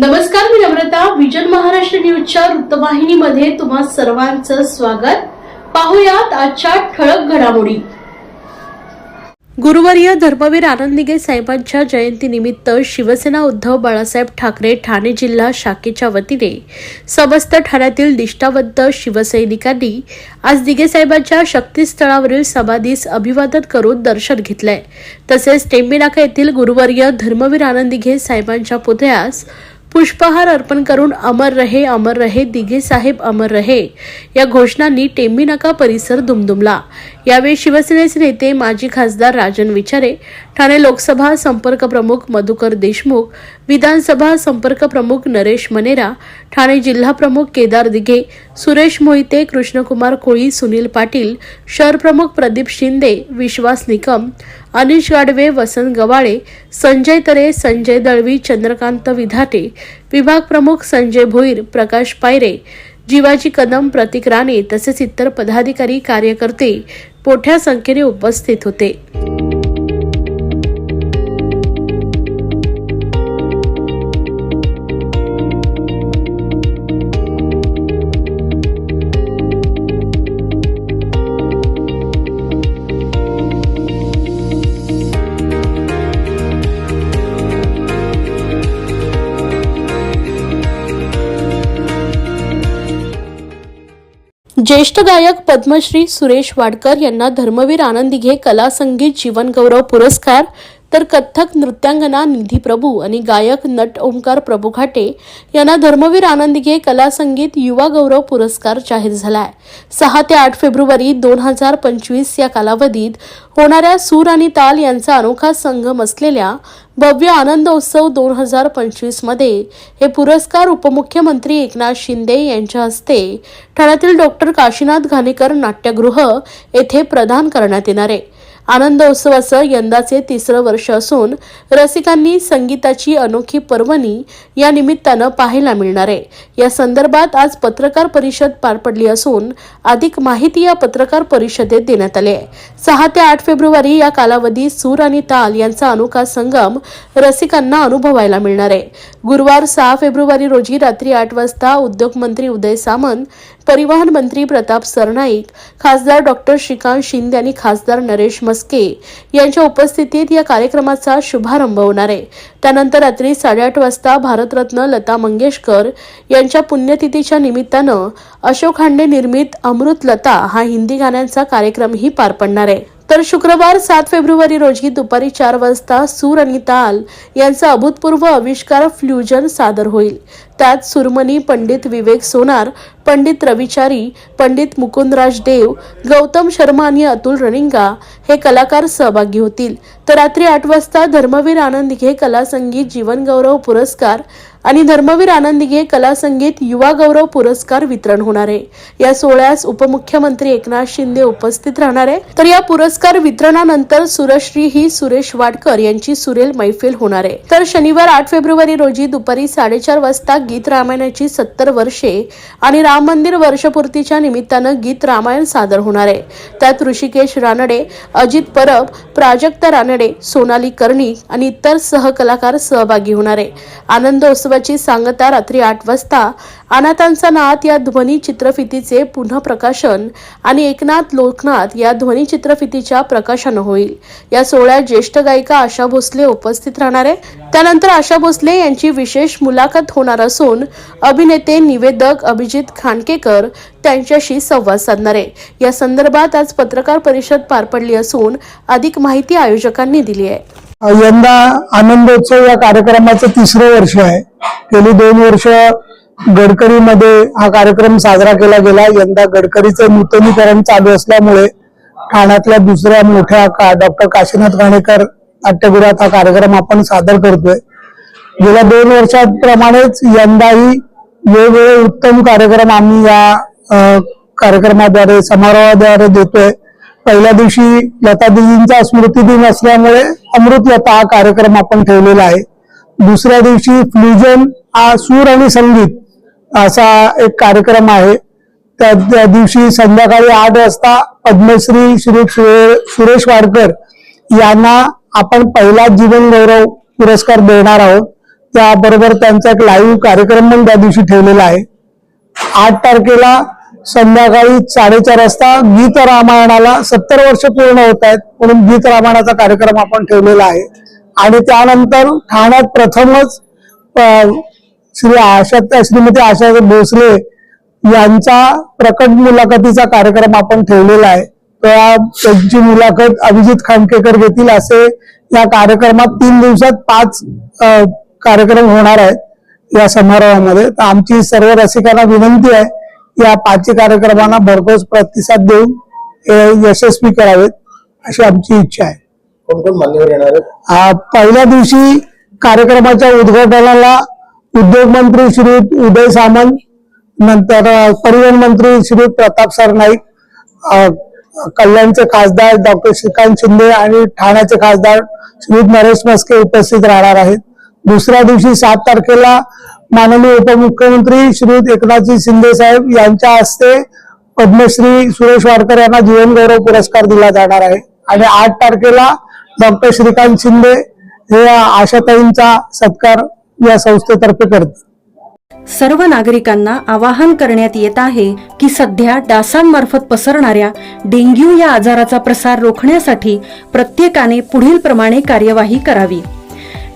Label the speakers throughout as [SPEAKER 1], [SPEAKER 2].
[SPEAKER 1] नमस्कार मी नम्रता विजन महाराष्ट्र न्यूजच्या वृत्तवाहिनीमध्ये तुम्हा सर्वांचं स्वागत. पाहुयात आजच्या ठळक घडामोडी. गुरुवर्य धर्मवीर आनंदिगे साहेबांच्या जयंतीनिमित्त शिवसेना उद्धव बाळासाहेब ठाकरे ठाणे जिल्हा शाखेच्या वतीने समस्त ठाण्यातील निष्ठावंत शिवसैनिकांनी आज दिगे साहेबांच्या शक्तीस्थळावरील समाधीस अभिवादन करून दर्शन घेतलंय. तसेच टेंबीनाका येथील गुरुवर्य धर्मवीर आनंदिगे साहेबांच्या पुतळ्यास पुष्पहार अर्पण करून अमर रहे अमर रहे दिघे साहेब अमर रहे. या घोषणांनी टेंबीनाका परिसर दुमदुमला. यावेळी शिवसेनेचे नेते माजी खासदार राजन विचारे ठाणे लोकसभा संपर्क प्रमुख मधुकर देशमुख विधानसभा संपर्क प्रमुख नरेश मनेरा ठाणे जिल्हा प्रमुख केदार दिघे सुरेश मोहिते कृष्णकुमार कोळी सुनील पाटील शहर प्रमुख प्रदीप शिंदे विश्वास निकम अनिश गाडवे वसंत गवाळे संजय तरे संजय दळवी चंद्रकांत विधाटे विभाग प्रमुख संजय भोईर प्रकाश पायरे जीवाजी कदम प्रतीक राणे तसेच इतर पदाधिकारी कार्यकर्ते मोठ्या संख्येने उपस्थित होते. ज्येष्ठ गायक पद्मश्री सुरेश वाडकर यांना धर्मवीर आनंदिघे कला संगीत जीवनगौरव पुरस्कार तर कथ्थक नृत्यांगना निधी प्रभू आणि गायक नट ओंकार प्रभू घाटे यांना धर्मवीर आनंदिघे कला संगीत युवा गौरव पुरस्कार जाहीर झालाय. सहा ते आठ फेब्रुवारी दोन हजार पंचवीस या कालावधीत होणाऱ्या सूर आणि ताल यांचा अनोखा संगम असलेल्या भव्य आनंदोत्सव दोन हजार पंचवीसमध्ये हे पुरस्कार उपमुख्यमंत्री एकनाथ शिंदे यांच्या हस्ते ठाण्यातील डॉक्टर काशीनाथ घाणेकर नाट्यगृह येथे प्रदान करण्यात येणार आहे. आनंदोत्सवाचं यंदाचे तिसरं वर्ष असून रसिकांनी संगीताची अनोखी पर्वणी या निमित्तानं पाहायला मिळणार आहे. या संदर्भात आज पत्रकार परिषद पार पडली असून अधिक माहिती या पत्रकार परिषदेत देण्यात आली आहे. सहा ते आठ फेब्रुवारी या कालावधीत सूर आणि ताल यांचा अनोखा संगम रसिकांना अनुभवायला मिळणार आहे. गुरुवार सहा फेब्रुवारी रोजी रात्री आठ वाजता उद्योगमंत्री उदय सामंत परिवहन मंत्री प्रताप सरनाईक खासदार डॉक्टर श्रीकांत शिंदे आणि खासदार नरेश म्हस्के यांच्या उपस्थितीत या कार्यक्रमाचा शुभारंभ होणार आहे. त्यानंतर रात्री साडेआठ वाजता भारतरत्न लता मंगेशकर यांच्या पुण्यतिथीच्या निमित्तानं अशोक हांडे निर्मित अमृत लता हा हिंदी गाण्यांचा कार्यक्रमही पार पडणार आहे. तर शुक्रवार सात फेब्रुवारी रोजी दुपारी चार वाजता सूर आणि ताल यांचा अभूतपूर्व आविष्कार फ्ल्युजन सादर होईल. त्यात सुरमणी पंडित विवेक सोनार पंडित रविचारी पंडित मुकुंदराज देव गौतम शर्मा आणि अतुल रणिंगा हे कलाकार सहभागी होतील. तर रात्री आठ वाजता धर्मवीर आनंद हे कला संगीत जीवनगौरव पुरस्कार आणि धर्मवीर आनंदिगे कला संगीत युवा गौरव पुरस्कार वितरण होणार आहे. या सोहळ्यास उपमुख्यमंत्री एकनाथ शिंदे उपस्थित राहणार आहे. तर या पुरस्कार वितरणानंतर सुरश्री ही सुरेश वाडकर यांची सुरेल मैफिल होणार आहे. तर शनिवार आठ फेब्रुवारी रोजी दुपारी साडेचार वाजता गीत रामायणाची सत्तर वर्षे आणि राम मंदिर वर्षपूर्तीच्या निमित्तानं गीत रामायण सादर होणार आहे. त्यात ऋषिकेश रानडे अजित परब प्राजक्ता रानडे सोनाली कर्णिक आणि इतर सहकलाकार सहभागी होणार आहे. महोत्सवाची सांगता रात्री आठ वाजता अनाथांचा नाथ या ध्वनी चित्रफितीचे पुन्हा प्रकाशन आणि एकनाथ लोकनाथ या ध्वनी चित्रफितीच्या प्रकाशन होईल. या सोहळ्यात ज्येष्ठ गायिका आशा भोसले उपस्थित राहणार आहे. त्यानंतर आशा भोसले यांची विशेष मुलाखत होणार असून अभिनेते निवेदक अभिजित खांडकेकर त्यांच्याशी संवाद साधणार आहे. या संदर्भात आज पत्रकार परिषद पार पडली असून अधिक माहिती आयोजकांनी दिली आहे.
[SPEAKER 2] यंदा आनंदोत्सव या कार्यक्रमाचं तिसरं वर्ष आहे. गेली दोन वर्ष गडकरीमध्ये हा कार्यक्रम साजरा केला गेला. यंदा गडकरीचं नूतनीकरण चालू असल्यामुळे ठाण्यातल्या दुसऱ्या मोठ्या का डॉक्टर काशीनाथ घाणेकर नाट्यगृहात हा कार्यक्रम आपण सादर करतोय. गेल्या दोन वर्षांप्रमाणेच यंदाही वेगवेगळे उत्तम कार्यक्रम आम्ही या कार्यक्रमाद्वारे समारोहाद्वारे देतोय. पहिल्या दिवशी लतादीजींचा स्मृती दिन असल्यामुळे अमृत लता हा कार्यक्रम आपण ठेवलेला आहे. दुसऱ्या दिवशी फ्ल्युजन हा सूर आणि संगीत असा एक कार्यक्रम आहे. त्या त्या दिवशी संध्याकाळी आठ वाजता पद्मश्री श्री सुरेश वाडकर यांना आपण पहिला जीवन गौरव पुरस्कार देणार आहोत. त्याबरोबर त्यांचा एक लाईव्ह कार्यक्रम पण त्या दिवशी ठेवलेला आहे. आठ तारखेला संध्याकाळी साडेचार वाजता गीत रामायणाला सत्तर वर्ष पूर्ण होत आहेत म्हणून गीत रामायणाचा कार्यक्रम आपण ठेवलेला आहे. आणि त्यानंतर ठाण्यात प्रथमच श्री आशा श्रीमती आशा भोसले यांचा प्रकट मुलाखतीचा कार्यक्रम आपण ठेवलेला आहे. त्या त्यांची मुलाखत अभिजित खांडकेकर घेतील असे या कार्यक्रमात तीन दिवसात पाच कार्यक्रम होणार आहेत या समारोहामध्ये. तर आमची सर्व रसिकांना विनंती आहे या पाचही कार्यक्रमांना भरघोस प्रतिसाद देऊन यशस्वी करावेत अशी आमची इच्छा आहे.
[SPEAKER 3] कोण कोण मान्यवर येणार आहेत?
[SPEAKER 2] आ, पहिल्या दिवशी कार्यक्रमाच्या उद्घाटनाला उद्योग मंत्री श्री उदय सामंत नंतर परिवहन मंत्री श्री प्रताप सरनाईक कल्याणचे खासदार डॉक्टर श्रीकांत शिंदे आणि ठाण्याचे खासदार श्री नरेश मस्के उपस्थित राहणार आहेत. दुसऱ्या दिवशी सात तारखेला माननीय उपमुख्यमंत्री श्री एकनाथजी शिंदे साहेब यांच्या हस्ते पद्मश्री सुरेश वाडकर यांना जीवनगौरव पुरस्कार दिला जाणार आहे. आणि आठ तारखेला डॉक्टर श्रीकांत शिंदे हे आशाताईंचा सत्कार या संस्थेतर्फे करतील.
[SPEAKER 4] सर्व नागरिकांना आवाहन करण्यात येत आहे की सध्या डासांमार्फत पसरणाऱ्या डेंग्यू या आजाराचा प्रसार रोखण्यासाठी प्रत्येकाने पुढील प्रमाणे कार्यवाही करावी.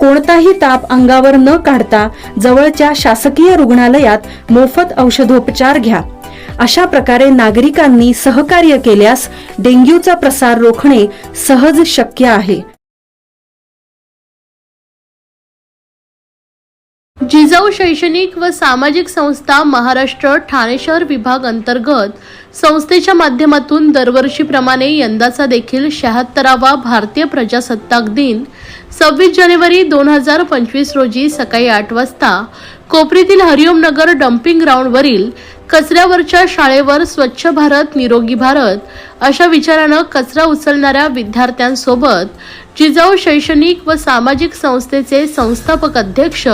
[SPEAKER 4] कोणताही ताप अंगावर न काढता जवळच्या शासकीय रुग्णालयात मोफत औषधोपचार घ्या. अशा प्रकारे नागरिकांनी सहकार्य केल्यास डेंग्यूचा प्रसार रोखणे सहज शक्य आहे.
[SPEAKER 1] जिजाऊ शैक्षणिक व सामाजिक संस्था महाराष्ट्र ठाणे शहर विभाग अंतर्गत संस्थेच्या माध्यमातून दरवर्षीप्रमाणे यंदाचा देखील शहात्तरावा भारतीय प्रजासत्ताक दिन सव्वीस जानेवारी दोन हजार पंचवीस रोजी सकाळी आठ वाजता कोपरीतील हरिओम नगर डम्पिंग ग्राउंडवरील कचऱ्यावरच्या शाळेवर स्वच्छ भारत निरोगी भारत अशा विचारानं कचरा उचलणाऱ्या विद्यार्थ्यांसोबत जिजाऊ शैक्षणिक व सामाजिक संस्थेचे संस्थापक अध्यक्ष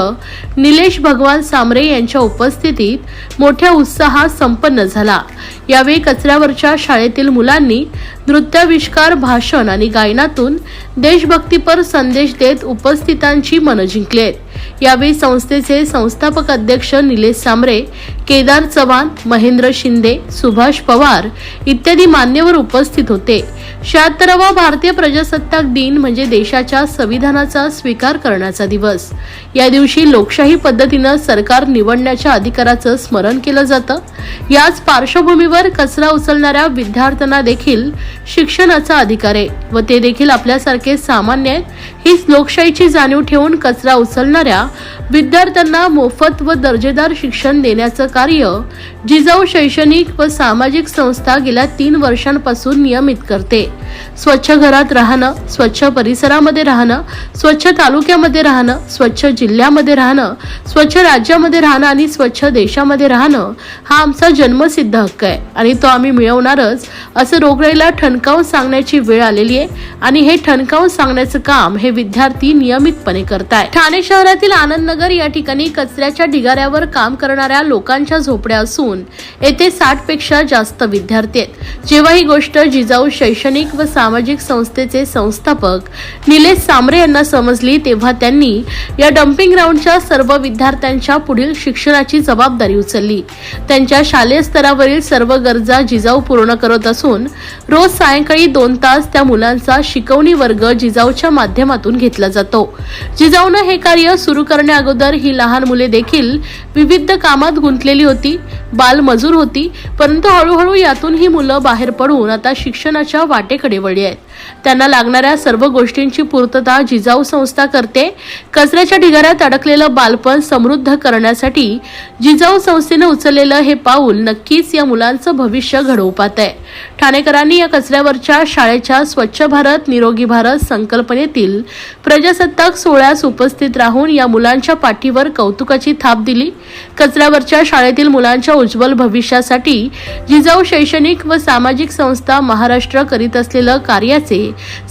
[SPEAKER 1] निलेश भगवान सामरे यांच्या उपस्थितीत मोठ्या उत्साहात संपन्न झाला. यावेळी कचऱ्यावरच्या शाळेतील मुलांनी नृत्याविष्कार भाषण आणि गायनातून देशभक्तीपर संदेश देत उपस्थितांची मनं जिंकलेत. यावेळी संस्थेचे संस्थापक अध्यक्ष निलेश सामरे केदार चव्हाण महेंद्र शिंदे सुभाष पवार इत्यादी मान्यवर उपस्थित होते. शहात्तरावा भारतीय प्रजासत्ताक दिन म्हणजे देशाच्या संविधानाचा स्वीकार करण्याचा दिवस. या दिवशी लोकशाही पद्धतीनं सरकार निवडण्याच्या अधिकाराचं स्मरण केलं जातं. याच पार्श्वभूमीवर कचरा उचलणाऱ्या विद्यार्थ्यांना देखील शिक्षणाचा अधिकार आहे व ते देखील आपल्यासारखे सामान्य आहेत. हीच लोकशाहीची जाणीव ठेवून कचरा उचलणाऱ्या विद्यार्थ्यांना मोफत व दर्जेदार शिक्षण देण्याचं कार्य जिजाऊ शैक्षणिक व सामाजिक संस्था गेल्या तीन वर्षांपासून नियमित करते. स्वच्छ घरात राहणं स्वच्छ परिसरामध्ये राहणं स्वच्छ तालुक्यामध्ये राहणं स्वच्छ जिल्ह्यामध्ये राहणं स्वच्छ राज्यामध्ये राहणं आणि स्वच्छ देशामध्ये राहणं हा आमचा जन्मसिद्ध हक्क आहे. आणि तो आम्ही मिळवणारच. असं रोगराईला ठणकावून सांगण्याची वेळ आलेली आहे. आणि हे ठणकावून सांगण्याचं काम हे विद्यार्थी नियमितपणे करताय. ठाणे शहरातील आनंदनगर या ठिकाणी कचऱ्याच्या ढिगाऱ्यावर काम करणाऱ्या लोकांच्या झोपड्या असून येथे साठपेक्षा जास्त विद्यार्थी आहेत. जेव्हा ही गोष्ट जिजाऊ शैक्षणिक व सामाजिक संस्थेचे संस्थापक निलेश सामरे यांना समजली तेव्हा त्यांनी या डम्पिंग ग्राउंडच्या सर्व विद्यार्थ्यांच्या पुढील शिक्षणाची जबाबदारी उचलली. त्यांच्या शालेय स्तरावरील सर्व गरजा जिजाऊ पूर्ण करत असून रोज सायंकाळी दोन तास त्या मुलांचा शिकवणी वर्ग जिजाऊच्या माध्यमातून घेतला जातो. जिजाऊनं हे कार्य सुरू करण्याअगोदर ही लहान मुले देखील विविध कामात गुंतलेली होती. बालमजूर होती परंतु हळूहळू यातून ही मुलं बाहेर पडून आता शिक्षणाच्या वाटेकडे वळली आहेत. त्यांना लागणाऱ्या सर्व गोष्टींची पूर्तता जिजाऊ संस्था करते. कचऱ्याच्या ढिगाऱ्यात अडकलेलं बालपण समृद्ध करण्यासाठी जिजाऊ संस्थेनं उचललेलं हे पाऊल नक्कीच या मुलांचं भविष्य घडवपात आहे. ठाणेकरांनी या कचऱ्यावरच्या शाळेच्या स्वच्छ भारत निरोगी भारत संकल्पनेतील प्रजासत्ताक सोहळ्यास उपस्थित राहून या मुलांच्या पाठीवर कौतुकाची थाप दिली. कचऱ्यावरच्या शाळेतील मुलांच्या उज्ज्वल भविष्यासाठी जिजाऊ शैक्षणिक व सामाजिक संस्था महाराष्ट्र करीत असलेलं कार्याचं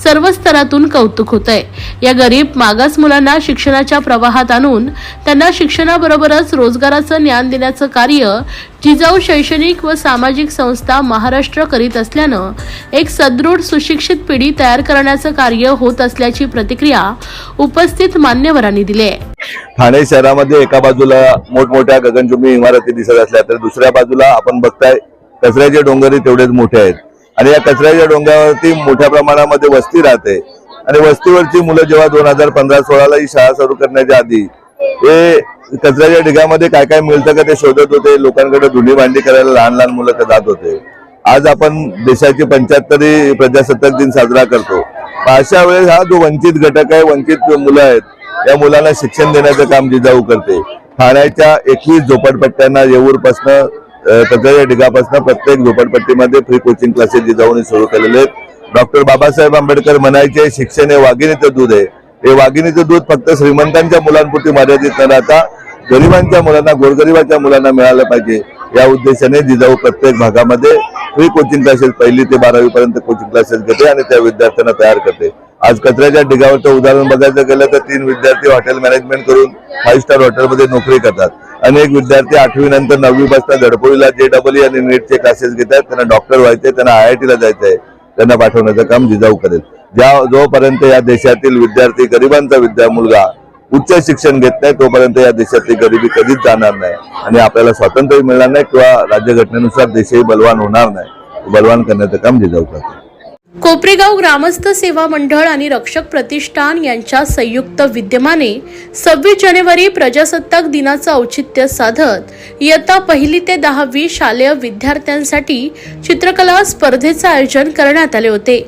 [SPEAKER 1] सर्व स्तरातून कौतुक होत आहे या गरीब मागास मुलांना शिक्षणाच्या प्रवाहात आणून त्यांना शिक्षणाबरोबरच रोजगाराचं ज्ञान देण्याचं कार्य जिजाऊ शैक्षणिक व सामाजिक संस्था महाराष्ट्र करीत असल्यानं एक सदृढ सुशिक्षित पिढी तयार करण्याचं कार्य होत असल्याची प्रतिक्रिया उपस्थित मान्यवरांनी दिली आहे
[SPEAKER 5] ठाणे शहरामध्ये एका बाजूला मोठमोठ्या गगनचुंबी इमारती दिसत असल्या तर दुसऱ्या बाजूला आपण बघताय कचऱ्याचे डोंगर तेवढेच मोठे आहेत. आणि या कचऱ्याच्या डोंगरावरती मोठ्या प्रमाणामध्ये वस्ती राहते. आणि वस्तीवरची मुलं जेव्हा दोन हजार पंधरा सोळाला ही शाळा सुरू करण्याच्या आधी हे कचऱ्याच्या ढिगामध्ये काय काय मिळतं का ते शोधत होते. लोकांकडे धुली भांडी करायला लहान लहान मुलं जात होते. आज आपण देशाची पंच्याहत्तरी प्रजासत्ताक दिन साजरा करतो. अशा वेळेस हा जो वंचित घटक आहे वंचित मुलं आहेत या मुलांना शिक्षण देण्याचं काम जिजाऊ करते. ठाण्याच्या एकवीस झोपडपट्ट्यांना येऊरपासनं अ, या ढिगापासनं प्रत्येक झोपडपट्टीमध्ये फ्री कोचिंग क्लासेस जिजाऊने सुरू केलेले आहेत. डॉक्टर बाबासाहेब आंबेडकर म्हणायचे शिक्षण हे वाघिणीचं दूध आहे. हे वाघिणीचं दूध फक्त श्रीमंतांच्या मुलांपुरती मर्यादित न राहता गरिबांच्या मुलांना गोरगरिबाच्या मुलांना मिळालं पाहिजे या उद्देशाने जिजाऊ प्रत्येक भागामध्ये फ्री कोचिंग क्लासेस पहिली ते बारावी पर्यंत कोचिंग क्लासेस घेते आणि त्या विद्यार्थ्यांना तयार करते. आज कचऱ्याच्या ढिगावरचं उदाहरण बघायचं गेलं तर तीन विद्यार्थी हॉटेल मॅनेजमेंट करून फाईव्ह स्टार हॉटेलमध्ये नोकरी करतात. अनेक विद्यार्थी आठवी नंतर नववी पासून धडपोळीला जे डबल आणि नीटचे क्लासेस घेतात. त्यांना डॉक्टर व्हायचे त्यांना आय आय टीला जायचंय. त्यांना पाठवण्याचं काम जिजाऊ करेल. ज्या जोपर्यंत या देशातील विद्यार्थी गरिबांचा विद्या मुलगा उच्च शिक्षण घेत नाही तोपर्यंत या देशातली गरिबी कधीच जाणार नाही. आणि आपल्याला स्वातंत्र्य मिळणार नाही किंवा राज्यघटनेनुसार देशही बलवान होणार नाही. बलवान करण्याचं काम म्हणजे जिजाऊ करते
[SPEAKER 1] कोपरेगाव ग्रामस्थ सेवा मंडळ आणि रक्षक प्रतिष्ठान यांच्या संयुक्त विद्यमाने सव्वीस जानेवारी प्रजासत्ताक दिनाचं औचित्य साधत इयत्ता पहिली ते दहावी शालेय विद्यार्थ्यांसाठी चित्रकला स्पर्धेचं आयोजन करण्यात आले होते.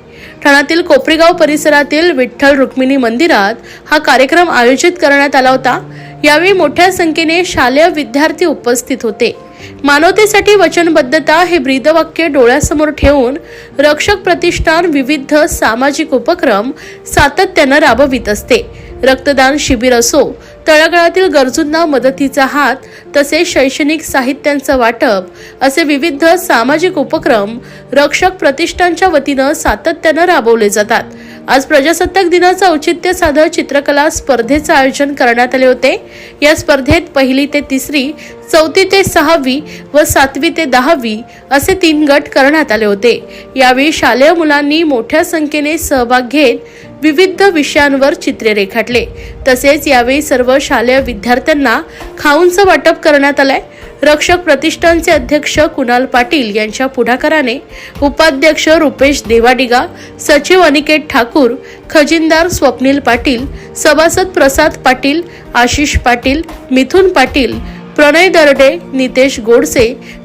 [SPEAKER 1] ठाण्यातील कोपरेगाव परिसरातील विठ्ठल रुक्मिणी मंदिरात हा कार्यक्रम आयोजित करण्यात आला होता. यावेळी मोठ्या संख्येने शालेय विद्यार्थी उपस्थित होते. मानवतेसाठी वचनबद्धता हे ब्रीदवाक्य डोळ्यासमोर ठेवून रक्षक प्रतिष्ठान विविध सामाजिक उपक्रम सातत्यानं राबवित असते. रक्तदान शिबिर असो तळागाळातील गरजूंना मदतीचा हात तसेच शैक्षणिक साहित्यांचं वाटप असे विविध सामाजिक उपक्रम रक्षक प्रतिष्ठानच्या वतीनं सातत्यानं राबवले जातात. आज प्रजासत्ताक दिनाचं औचित्य साधं चित्रकला स्पर्धेचं आयोजन करण्यात आले होते. या स्पर्धेत पहिली ते तिसरी चौथी ते सहावी व सातवी ते दहावी असे तीन गट करण्यात आले होते. यावेळी शालेय मुलांनी मोठ्या संख्येने सहभाग घेत विविध विषयांवर चित्रे रेखाटले. तसेच यावेळी सर्व शालेय विद्यार्थ्यांना खाऊंचं वाटप करण्यात आलंय. रक्षक प्रतिष्ठानचे अध्यक्ष कुणाल पाटील यांच्या पुढाकाराने उपाध्यक्ष रुपेश देवाडिगा सचिव अनिकेत ठाकूर खजिनदार स्वप्नील पाटील सभासद प्रसाद पाटील आशिष पाटील मिथुन पाटील प्रणय दरडे नितेश गोडसे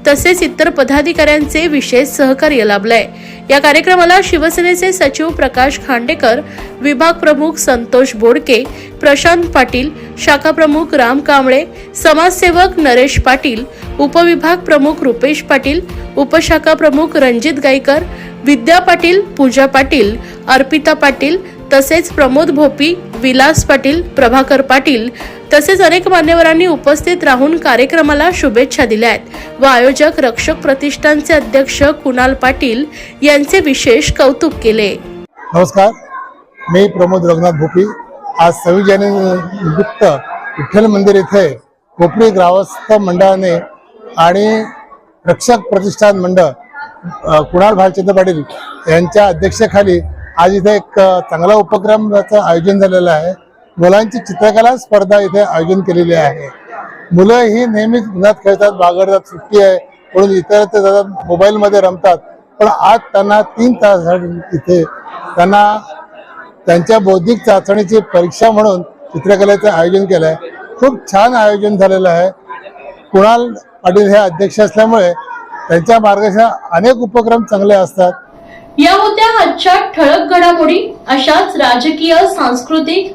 [SPEAKER 1] तसेच इतर पदाधिकाऱ्यांचे विशेष सहकार्य लाभलंय. या कार्यक्रमाला शिवसेनेचे सचिव प्रकाश खांडेकर विभाग प्रमुख संतोष बोडके प्रशांत पाटील शाखा प्रमुख राम कांबळे समाजसेवक नरेश पाटील उपविभाग प्रमुख रुपेश पाटील उपशाखा प्रमुख रणजित गायकर विद्या पाटील पूजा पाटील अर्पिता पाटील तसेच प्रमोद भोपी विलास पाटील प्रभाकर पाटील तसेच अनेक मान्यवरांनी उपस्थित राहून कार्यक्रमाला शुभेच्छा दिल्या आहेत. व आयोजक रक्षक प्रतिष्ठानचे अध्यक्ष कुणाल पाटील यांचे विशेष कौतुक केले.
[SPEAKER 2] नमस्कार.
[SPEAKER 3] मी प्रमोद रघुनाथ भोपी. आज सव्वीस जानेवारी निमित्त विठ्ठल मंदिर येथे कोपरी ग्रामस्थ मंडळाने आणि रक्षक प्रतिष्ठान मंडळ कुणाल भालचंद्र पाटील यांच्या अध्यक्षतेखाली आज इथे एक चांगला उपक्रमाचं आयोजन झालेलं आहे. मुलांची चित्रकला स्पर्धा इथे आयोजन केलेली आहे. मुलं ही नेहमीच उन्हात खेळतात बागडतात सुट्टी आहे म्हणून इतर ते जातात मोबाईलमध्ये रमतात. पण आज त्यांना तीन तास इथे त्यांना त्यांच्या बौद्धिक चाचणीची परीक्षा म्हणून चित्रकलेचं आयोजन केलं आहे. खूप छान आयोजन झालेलं आहे. कुणाल पाटील हे अध्यक्ष असल्यामुळे त्यांच्या मार्गदर्शनात अनेक उपक्रम चांगले असतात.
[SPEAKER 1] या होत्या आजच्या ठळक घडामोडी. अशाच राजकीय सांस्कृतिक